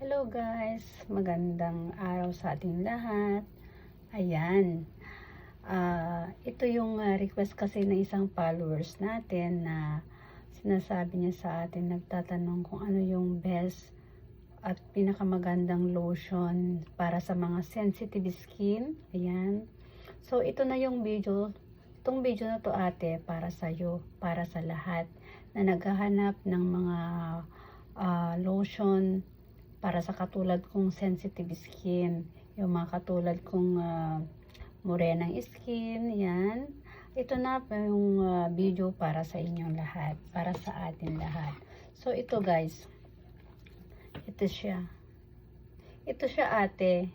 Hello guys, magandang araw sa ating lahat. Ayan, ah, ito yung ah, request kasi ng isang followers natin na sinasabi niya sa atin, nagtatanong kung ano yung best at pinakamagandang lotion para sa mga sensitive skin. Ayan. So, ito na yung video. Itong video na to ate para sa iyo, para sa lahat na naghahanap ng mga ah, lotion para sa katulad kong sensitive skin. Yung mga katulad kong uh, morenang skin, yan. Ito na yung ah, video para sa inyong lahat, para sa atin lahat. So, ito guys, ito siya. Ito siya ate,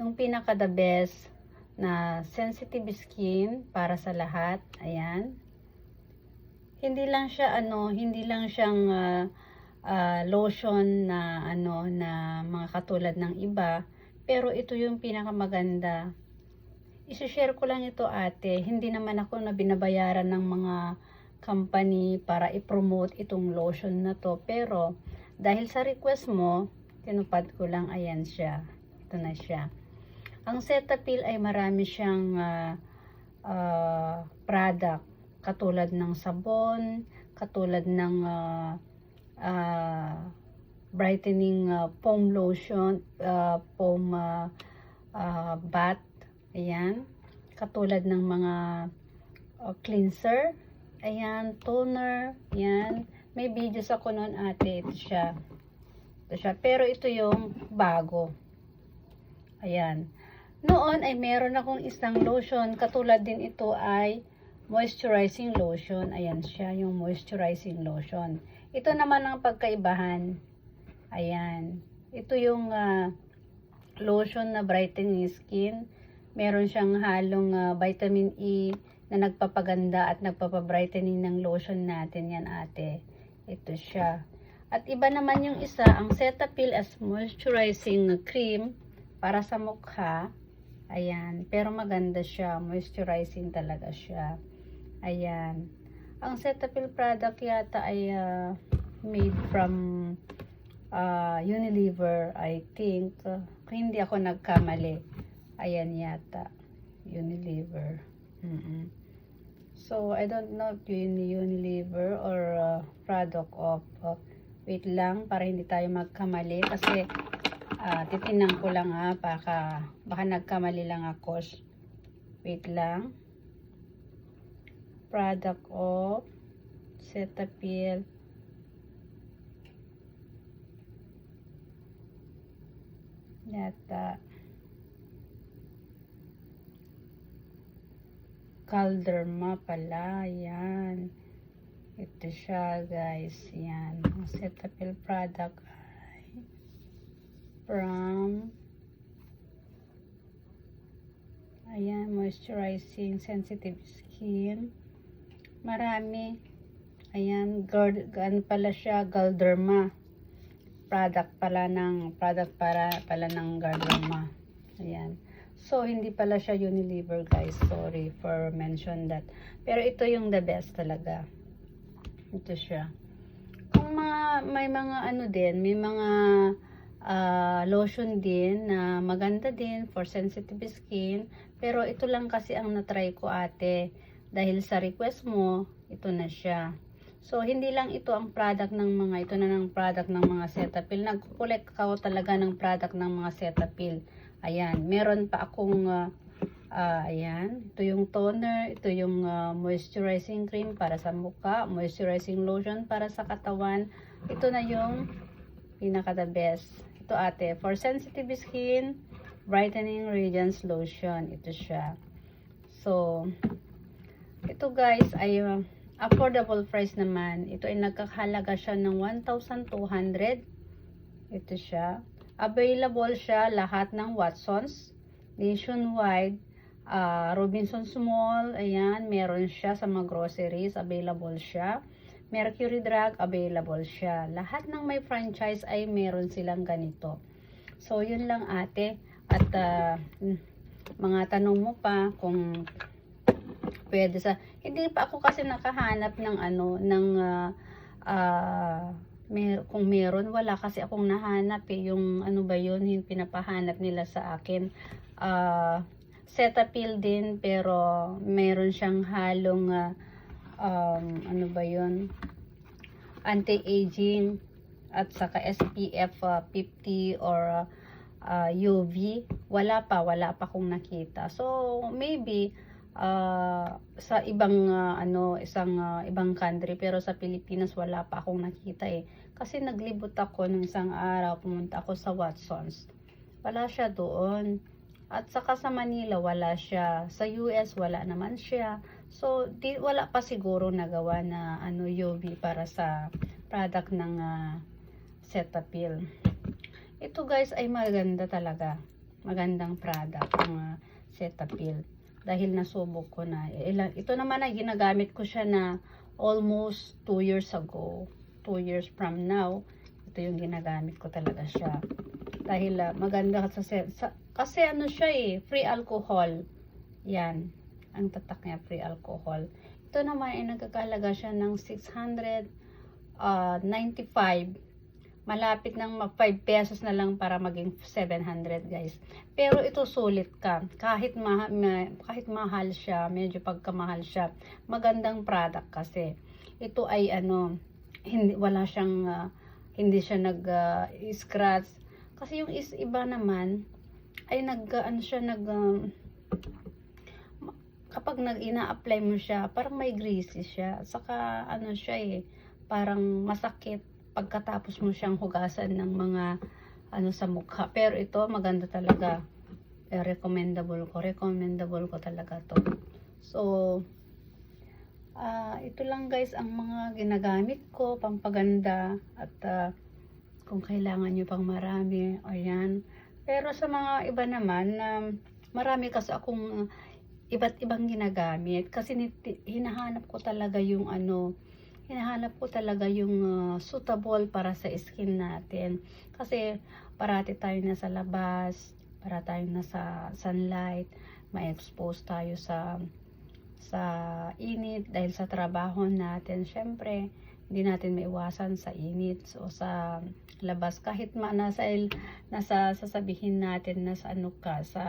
yung pinaka the best na sensitive skin para sa lahat. Ayan. Hindi lang siya ano, hindi lang siyang ah, ah, lotion na ano na mga katulad ng iba, pero ito yung pinakamaganda. I-share ko lang ito ate, hindi naman ako na binabayaran ng mga company para i-promote itong lotion na to, pero dahil sa request mo, tinupad ko lang, ayan siya. Ito na siya. Ang Cetaphil ay marami siyang ah, ah, product, katulad ng sabon, katulad ng ah, ah, brightening ah, foam lotion, ah, foam ah, ah, bath, ayan, katulad ng mga ah, cleanser, ayan, toner, ayan, may videos ako noon ate, ito siya, ito siya, pero ito yung bago, ayan, noon ay meron akong isang lotion, katulad din ito ay moisturizing lotion, ayan siya, yung moisturizing lotion, ito naman ang pagkaibahan. Ayan. Ito yung ah, lotion na brightening skin. Meron siyang halong ah, vitamin E na nagpapaganda at nagpapabrightening ng lotion natin yan ate. Ito siya. At iba naman yung isa, ang Cetaphil as moisturizing cream para sa mukha. Ayan. Pero maganda siya. Moisturizing talaga siya. Ayan. Ang Cetaphil product yata ay ah, made from ah, Unilever, I think. Uh, hindi ako nagkamali. Ayan yata. Unilever. Mm-mm. So, I don't know if yun Unilever or ah, product of uh, wait lang para hindi tayo magkamali kasi ah, titingnan ko lang ha baka, baka nagkamali lang ako wait lang product of Cetaphil yata. Calderma pala yan. Ito siya guys yan. Ang Cetaphil product ay from ayan moisturizing sensitive skin marami. Ayan guard gan pala siya Galderma. Product pala ng product para pala ng Galderma. Ayan. So hindi pala siya Unilever guys. Sorry for mention that. Pero ito yung the best talaga. Ito siya. Kung mga may mga ano din may mga ah, lotion din na maganda din for sensitive skin pero ito lang kasi ang natry ko ate dahil sa request mo, ito na siya. So, hindi lang ito ang product ng mga, ito na ng product ng mga Cetaphil. Nag-collect ako talaga ng product ng mga Cetaphil. Ayan, meron pa akong, ah, ah, ayan, ito yung toner, ito yung ah, moisturizing cream para sa mukha, moisturizing lotion para sa katawan. Ito na yung pinaka the best. Ito ate, for sensitive skin, brightening radiance lotion. Ito siya. So, ito guys ay uh, affordable price naman. Ito ay nagkakahalaga siya ng 1,200. Ito siya. Available siya lahat ng Watsons. Nationwide. Uh, Robinsons Mall. Ayan. Meron siya sa mga groceries. Available siya. Mercury Drug. Available siya. Lahat ng may franchise ay meron silang ganito. So, yun lang ate. At uh, mga tanong mo pa kung pwede sa hindi pa ako kasi nakahanap ng ano ng ah, ah, Mer kung meron, wala kasi akong nahanap eh. Yung ano ba yun, yung pinapahanap nila sa akin. Ah, Cetaphil din, pero meron siyang halong, ah, um, ano ba yun, anti-aging at saka SPF ah, 50 or ah, UV. Wala pa, wala pa kong nakita. So, maybe, ah, sa ibang ah, ano isang ah, ibang country. Pero sa Pilipinas wala pa akong nakita eh. Kasi naglibot ako ng isang araw pumunta ako sa Watsons. Wala siya doon. At saka sa Manila wala siya. Sa US wala naman siya. So di wala pa siguro nagawa na ano UV para sa product ng ah, Cetaphil. Ito guys ay maganda talaga. Magandang product ng ah, Cetaphil dahil nasubok ko na. Ilang, ito naman ay ginagamit ko siya na almost 2 years ago. 2 years from now, ito yung ginagamit ko talaga siya. Dahil ah, maganda sa, sa kasi ano siya eh, free alcohol. Yan. Ang tatak niya, free alcohol. Ito naman ay nagkakalaga siya ng 695 malapit ng mag 5 pesos na lang para maging 700 guys. Pero ito sulit ka. Kahit, ma ma kahit mahal siya, medyo pagkamahal siya, magandang product kasi. Ito ay ano, hindi, wala siyang, ah, hindi siya nag ah, scratch. Kasi yung is iba naman, ay nag, ano siya, nag, um, kapag nag ina-apply mo siya, parang may greasy siya. Saka ano siya eh, parang masakit pagkatapos mo siyang hugasan ng mga ano sa mukha. Pero ito maganda talaga. Eh, recommendable ko. Recommendable ko talaga to. So, ah ito lang guys ang mga ginagamit ko, pampaganda at ah, kung kailangan nyo pang marami, ayan. Pero sa mga iba naman, na marami kasi akong ah, iba't ibang ginagamit kasi hinahanap ko talaga yung ano, hinahanap ko talaga yung ah, suitable para sa skin natin. Kasi parati tayo nasa labas, para tayo nasa sunlight, ma-expose tayo sa sa init dahil sa trabaho natin. Syempre, hindi natin maiwasan sa init o sa labas kahit ma nasa nasa sasabihin natin na sa ano ka sa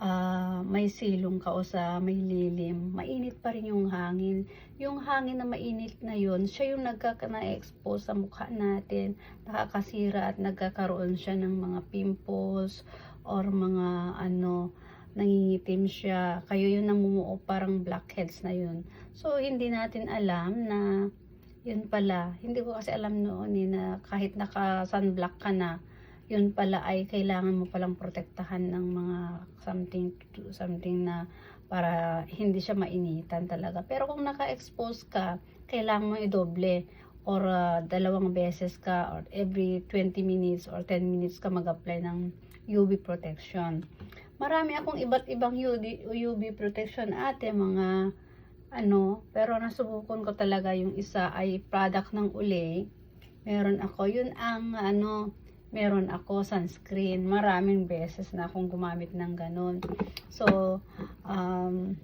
ah, may silong ka o sa may lilim, mainit pa rin yung hangin. Yung hangin na mainit na yun, siya yung nagkaka-expose sa mukha natin, nakakasira at nagkakaroon siya ng mga pimples or mga ano, nangingitim siya. Kayo yung namumuo parang blackheads na yun. So, hindi natin alam na yun pala. Hindi ko kasi alam noon eh, na kahit naka-sunblock ka na, yun pala ay kailangan mo palang protektahan ng mga something something na para hindi siya mainitan talaga. Pero kung naka-expose ka, kailangan mo i-doble or ah, dalawang beses ka or every 20 minutes or 10 minutes ka mag-apply ng UV protection. Marami akong iba't ibang UV, UV protection ate, mga ano, pero nasubukan ko talaga yung isa ay product ng Olay. Meron ako, yun ang ano, meron ako sunscreen. Maraming beses na akong gumamit ng ganun. So, um,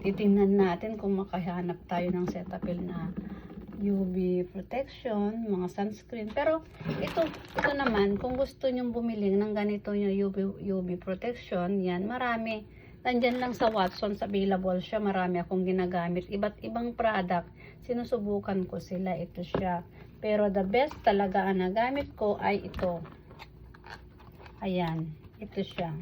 titingnan natin kung makahanap tayo ng Cetaphil na UV protection, mga sunscreen. Pero ito, ito naman, kung gusto nyong bumili ng ganito yung UV, UV protection, yan, marami. Nandyan lang sa Watsons, available siya. Marami akong ginagamit. Iba't ibang product. Sinusubukan ko sila. Ito siya. Pero the best talaga ang nagamit ko ay ito. Ayan. Ito siya.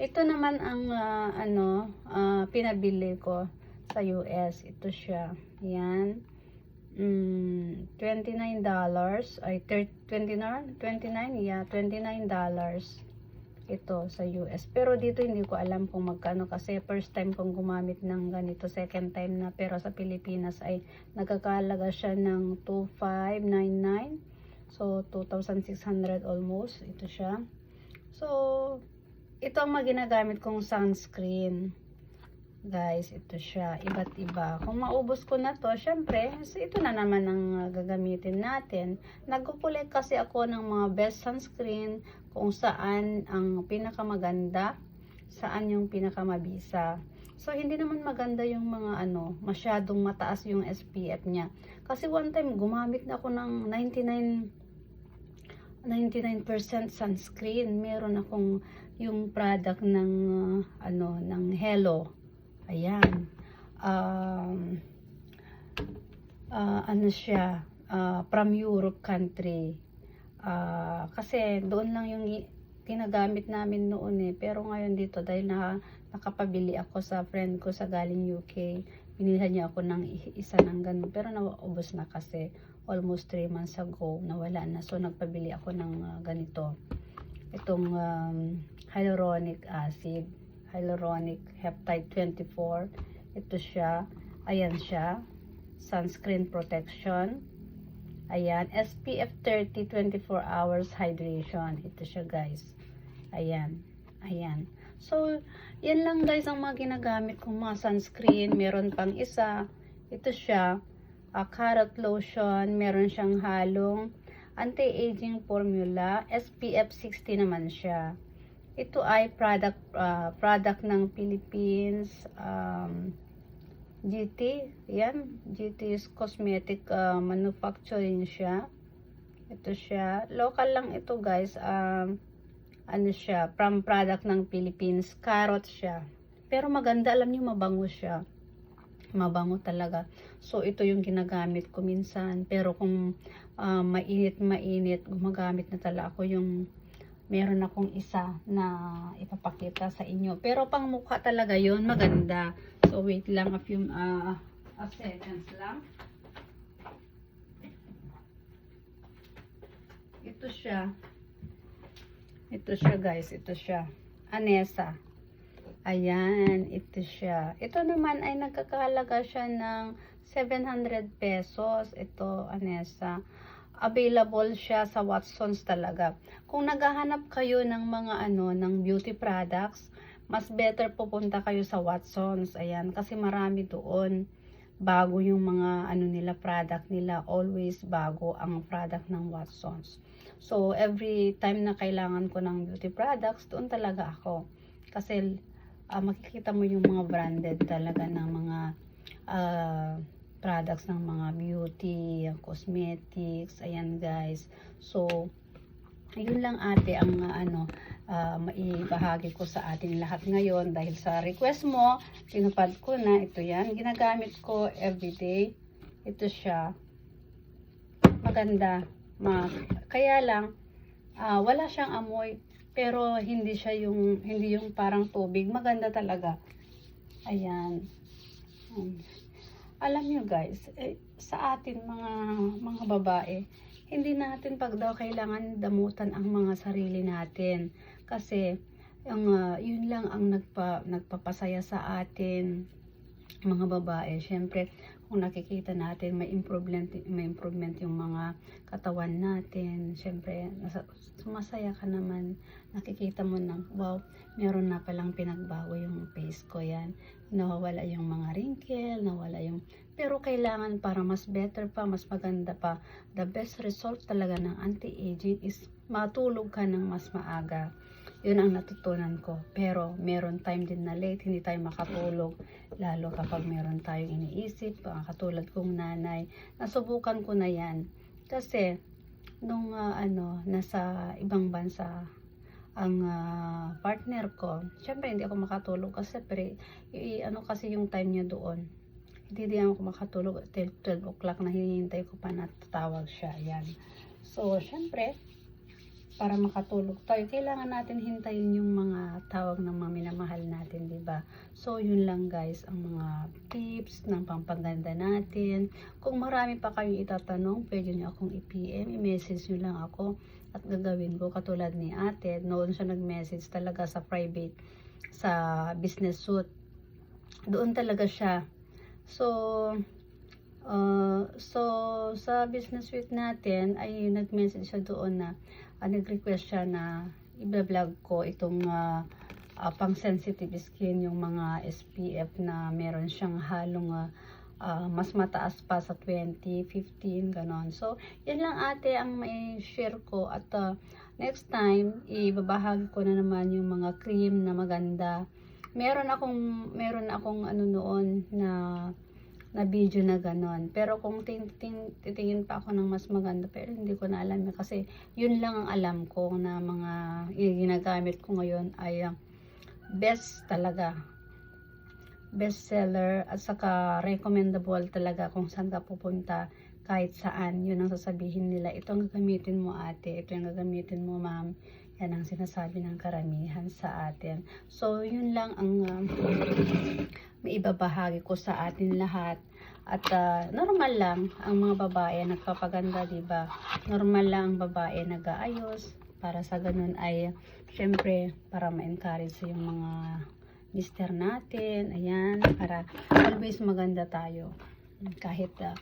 Ito naman ang ah, ano, ah, pinabili ko sa US. Ito siya. Ayan. Mm, $29 ay thir- 29 29 yeah 29 dollars ito sa US pero dito hindi ko alam kung magkano kasi first time kong gumamit ng ganito second time na. Pero sa Pilipinas ay nagkakalaga siya ng 2599 so 2600 almost ito siya. So ito ang mga ginagamit kong sunscreen. Guys ito siya iba't iba. Kung maubos ko na to syempre ito na naman ang gagamitin natin. Nagkukulit kasi ako ng mga best sunscreen kung saan ang pinakamaganda saan yung pinakamabisa So, hindi naman maganda yung mga ano, masyadong mataas yung SPF niya. Kasi one time, gumamit na ako ng 99 99% sunscreen. Meron akong yung product ng uh, ano ng Hello. Ayan. Um, uh, ano siya? uh, from Europe country. Ah, kasi doon lang yung ginagamit namin noon eh. Pero ngayon dito dahil na, nakapabili ako sa friend ko sa galing UK, binilhan niya ako ng isa ng ganun. Pero naubos na kasi almost 3 months ago, nawala na. So nagpabili ako ng ah, ganito. Itong um, hyaluronic acid, hyaluronic heptide 24. Ito siya. Ayan siya. Sunscreen protection. Ayan, SPF 30, 24 hours hydration. Ito siya guys. Ayan. Ayan. So, yan lang guys ang mga ginagamit kong mga sunscreen. Meron pang isa. Ito siya. ah, carrot lotion. Meron siyang halong anti-aging formula. SPF 60 naman siya. Ito ay product ah, product ng Philippines. Um, GT, yan, GT is cosmetic uh, manufacturing siya. Ito siya. Local lang ito guys. Um, ano siya, from product ng Philippines. Carrot siya. Pero maganda, alam niyo mabango siya. Mabango talaga. So, ito yung ginagamit ko minsan. Pero kung uh, mainit-mainit, gumagamit na talaga ako yung meron akong isa na ipapakita sa inyo. Pero pang mukha talaga yon maganda. So, wait lang a few uh, a seconds lang. Ito siya. Ito siya guys. Ito siya. Anessa. Ayan. Ito siya. Ito naman ay nagkakahalaga siya ng 700 pesos. Ito, Anessa available siya sa Watsons talaga. Kung naghahanap kayo ng mga ano, ng beauty products, mas better pupunta kayo sa Watsons. Ayan, kasi marami doon. Bago yung mga ano nila product nila, always bago ang product ng Watsons. So, every time na kailangan ko ng beauty products, doon talaga ako. Kasi ah, makikita mo yung mga branded talaga ng mga ah, products ng mga beauty, cosmetics, ayan guys. So, yun lang ate ang uh, ano, uh, maibahagi ko sa ating lahat ngayon dahil sa request mo, tinupad ko na ito yan. Ginagamit ko everyday. Ito siya. Maganda. Ma kaya lang, uh, wala siyang amoy pero hindi siya yung hindi yung parang tubig maganda talaga ayan um, alam nyo guys, eh, sa atin mga mga babae, hindi natin pag daw kailangan damutan ang mga sarili natin. Kasi, yung, uh, yun lang ang nagpa, nagpapasaya sa atin, mga babae. Siyempre, kung nakikita natin may improvement, may improvement yung mga katawan natin, siyempre, nasa, sumasaya ka naman. Nakikita mo na, wow, meron na palang pinagbago yung face ko yan nawawala yung mga wrinkle, nawala yung pero kailangan para mas better pa, mas maganda pa, the best result talaga ng anti-aging is matulog ka ng mas maaga. Yun ang natutunan ko. Pero meron time din na late, hindi tayo makatulog. Lalo kapag meron tayong iniisip, uh, katulad kong nanay. Nasubukan ko na yan. Kasi, nung uh, ano, nasa ibang bansa, ang uh, partner ko, syempre hindi ako makatulog kasi pre, i, ano kasi yung time niya doon. Hindi din ako makatulog till 12 o'clock na hinihintay ko pa natatawag siya. Yan. So, syempre, para makatulog tayo, kailangan natin hintayin yung mga tawag ng mga minamahal natin, di ba? So, yun lang guys, ang mga tips ng pampaganda natin. Kung marami pa kayong itatanong, pwede nyo akong i-PM, i-message nyo lang ako at gagawin ko katulad ni ate noon siya nag-message talaga sa private sa business suit doon talaga siya so uh, so sa business suite natin ay nag-message siya doon na uh, nag-request siya na i-vlog ko itong uh, uh, pang sensitive skin yung mga SPF na meron siyang halong uh, uh, mas mataas pa sa 20, 15, ganon. So, yan lang ate ang may share ko at uh, next time, ibabahagi ko na naman yung mga cream na maganda meron akong meron akong ano noon na na video na ganon. Pero kung tin, tin, titingin pa ako ng mas maganda, pero hindi ko na alam. eh, Kasi yun lang ang alam ko na mga ginagamit ko ngayon ay ah, best talaga. Best seller at saka recommendable talaga kung saan ka pupunta kahit saan. Yun ang sasabihin nila. Ito ang gagamitin mo ate. Ito ang gagamitin mo ma'am. Yan ang sinasabi ng karamihan sa atin. So, yun lang ang um, maibabahagi ko sa atin lahat. At ah, normal lang ang mga babae nagpapaganda, 'di ba? Normal lang ang babae nag-aayos para sa ganun ay syempre para ma-encourage yung mga mister natin. Ayan, para always maganda tayo. Kahit ah,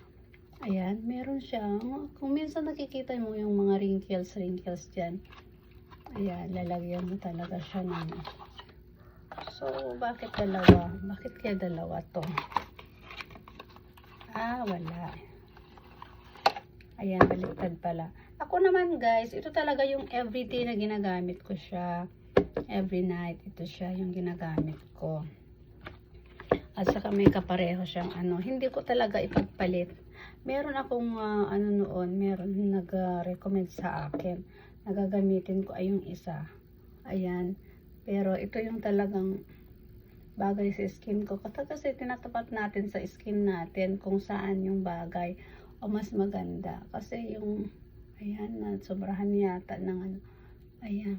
ayan, meron siya. Kung minsan nakikita mo yung mga wrinkles, wrinkles diyan. Ayan, lalagyan mo talaga siya ng So, bakit dalawa? Bakit kaya dalawa to? Ah, wala. Ayan, baliktad pala. Ako naman guys, ito talaga yung everyday na ginagamit ko siya. Every night, ito siya yung ginagamit ko. At saka may kapareho siyang ano. Hindi ko talaga ipagpalit. Meron akong ah, ano noon, meron nag-recommend sa akin. Nagagamitin ko ay yung isa. Ayan. Pero ito yung talagang bagay sa skin ko. Kasi tinatapat natin sa skin natin kung saan yung bagay o mas maganda. Kasi yung, ayan na, sobrahan yata ng ano. Ayan.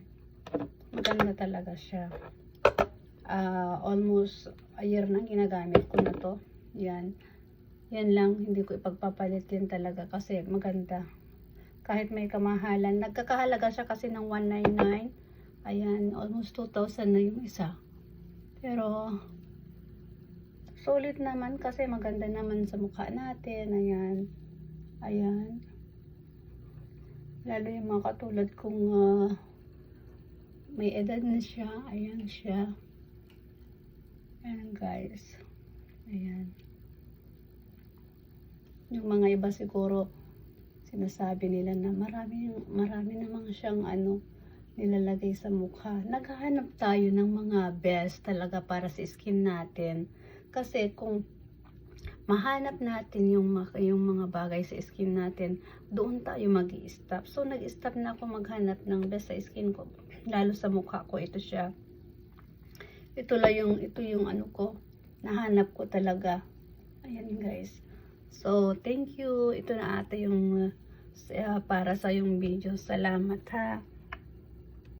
Maganda talaga siya. Ah, almost a year na ginagamit ko na to. Yan. Yan lang, hindi ko ipagpapalit yan talaga kasi maganda. Kahit may kamahalan. Nagkakahalaga siya kasi ng 199. Ayan, almost 2,000 na yung isa. Pero, sulit naman kasi maganda naman sa mukha natin. Ayan. Ayan. Lalo yung mga katulad kong ah, may edad na siya. Ayan siya. Ayan guys. Ayan. Yung mga iba siguro, sinasabi nila na marami, marami namang siyang ano, nilalagay sa mukha. Naghahanap tayo ng mga best talaga para sa skin natin. Kasi kung mahanap natin yung, yung mga bagay sa skin natin, doon tayo mag stop So, nag-stop na ako maghanap ng best sa skin ko. Lalo sa mukha ko, ito siya. Ito lang yung, ito yung ano ko, nahanap ko talaga. Ayan guys. So, thank you. Ito na ata yung uh, para sa yung video. Salamat ha.